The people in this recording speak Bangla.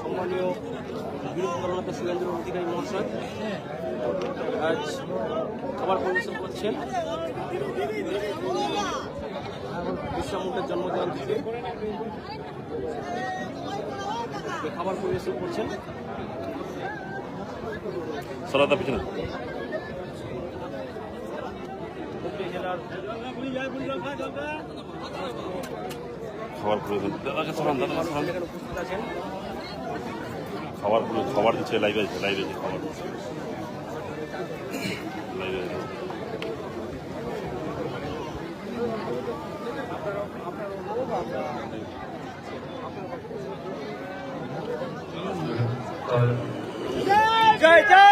সম্মানীয় বীর কর্মকর্তা সুরেন্দ্র অধিকারী মহাশয় আজ খাবার পরিবেশন করছেন। বিশ্বা মুন্ডার জন্মজয়ন্তীতে খাবার পরিবেশন করছেন। সালাদা পিছনে জেলার খাবার প্রয়োজন দাদাকে সরান দাদাকে সরান খাবার খাবার দিচ্ছে লাইভে আছে লাইভে আছে, খাবার লাইভে আছে। और